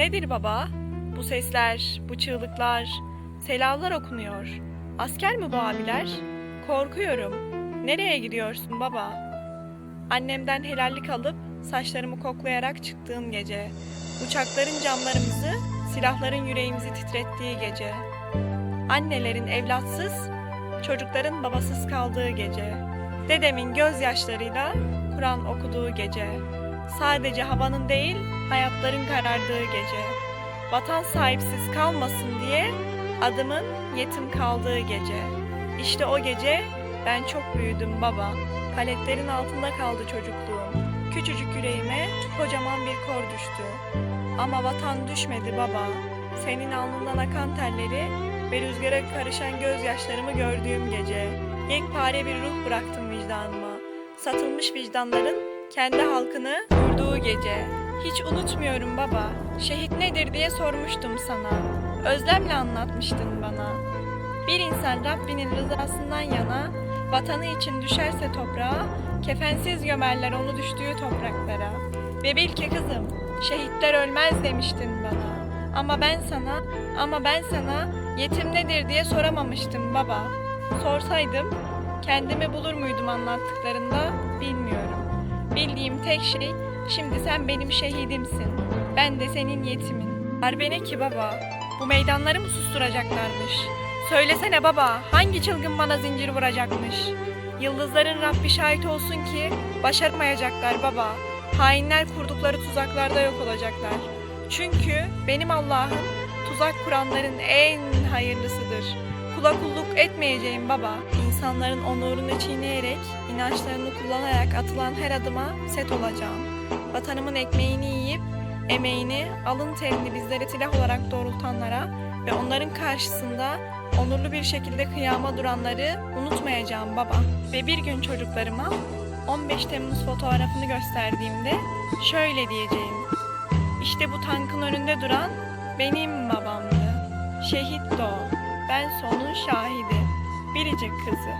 Nedir baba? Bu sesler, bu çığlıklar, selamlar okunuyor. Asker mi bu abiler? Korkuyorum. Nereye gidiyorsun baba? Annemden helallik alıp saçlarımı koklayarak çıktığım gece. Uçakların camlarımızı, silahların yüreğimizi titrettiği gece. Annelerin evlatsız, çocukların babasız kaldığı gece. Dedemin gözyaşlarıyla Kur'an okuduğu gece. Sadece havanın değil, hayatların karardığı gece. Vatan sahipsiz kalmasın diye adımın yetim kaldığı gece. İşte o gece ben çok büyüdüm baba. Paletlerin altında kaldı çocukluğum. Küçücük yüreğime kocaman bir kor düştü. Ama vatan düşmedi baba. Senin alnından akan telleri ve rüzgara karışan gözyaşlarımı gördüğüm gece. Yekpare bir ruh bıraktım vicdanıma. Satılmış vicdanların kendi halkını vurduğu gece. Hiç unutmuyorum baba. Şehit nedir diye sormuştum sana. Özlemle anlatmıştın bana. Bir insan Rabbinin rızasından yana vatanı için düşerse toprağa, kefensiz gömerler onu düştüğü topraklara. Ve bil ki kızım, şehitler ölmez demiştin bana. Ama ben sana, ama ben sana yetim nedir diye soramamıştım baba. Sorsaydım kendimi bulur muydum anlattıklarında bilmiyorum. Bildiğim tek şey şimdi sen benim şehidimsin. Ben de senin yetimin. Harbe ne ki baba? Bu meydanları mı susturacaklarmış? Söylesene baba hangi çılgın bana zincir vuracakmış? Yıldızların Rabbi şahit olsun ki başaramayacaklar baba. Hainler kurdukları tuzaklarda yok olacaklar. Çünkü benim Allah'ım tuzak kuranların en hayırlısıdır. Kula kulluk etmeyeceğim baba. İnsanların onurunu çiğneyerek, inançlarını kullanarak atılan her adıma set olacağım. Vatanımın ekmeğini yiyip, emeğini, alın terini bizlere silah olarak doğrultanlara ve onların karşısında onurlu bir şekilde kıyama duranları unutmayacağım baba. Ve bir gün çocuklarıma 15 Temmuz fotoğrafını gösterdiğimde şöyle diyeceğim. İşte bu tankın önünde duran benim babamdı. Şehit de. Ben sonun şahidi. Biricik kızı.